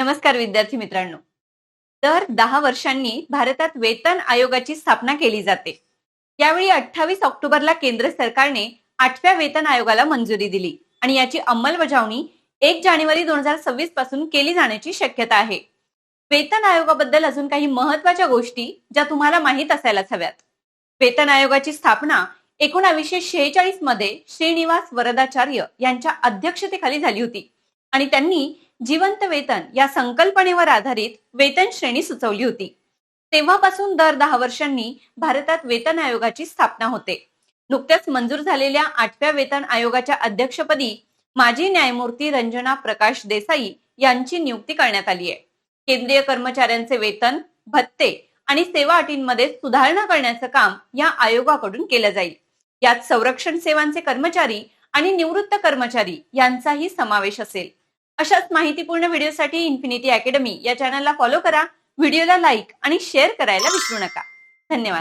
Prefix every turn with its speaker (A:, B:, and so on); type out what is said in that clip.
A: नमस्कार विद्यार्थी मित्रांनो. दर दहा वर्षांनी भारतात वेतन आयोगाची स्थापना केली जाते. यावेळी अठ्ठावीस ऑक्टोबरला केंद्र सरकारने आठव्या वेतन आयोगाला मंजुरी दिली आणि याची अंमलबजावणी एक जानेवारी दोन हजार सव्वीसपासून केली जाण्याची शक्यता आहे. वेतन आयोगाबद्दल अजून काही महत्त्वाच्या गोष्टी ज्या तुम्हाला माहीत असायलाच हव्यात. वेतन आयोगाची स्थापना एकोणावीसशे शेहेचाळीसमध्ये श्रीनिवास वरदाचार्य यांच्या अध्यक्षतेखाली झाली होती आणि त्यांनी जिवंत वेतन या संकल्पनेवर आधारित वेतन श्रेणी सुचवली होती. तेव्हापासून दर दहा वर्षांनी भारतात वेतन आयोगाची स्थापना होते. नुकत्याच मंजूर झालेल्या आठव्या वेतन आयोगाच्या अध्यक्षपदी माजी न्यायमूर्ती रंजना प्रकाश देसाई यांची नियुक्ती करण्यात आली आहे. केंद्रीय कर्मचाऱ्यांचे वेतन भत्ते आणि सेवा अटींमध्ये सुधारणा करण्याचं काम या आयोगाकडून केलं जाईल. यात संरक्षण सेवांचे कर्मचारी आणि निवृत्त कर्मचारी यांचाही समावेश असेल. अशाच माहितीपूर्ण व्हिडिओसाठी इन्फिनिटी अकॅडमी या चॅनलला फॉलो करा व्हिडिओला लाईक आणि शेअर करायला विसरू नका. धन्यवाद.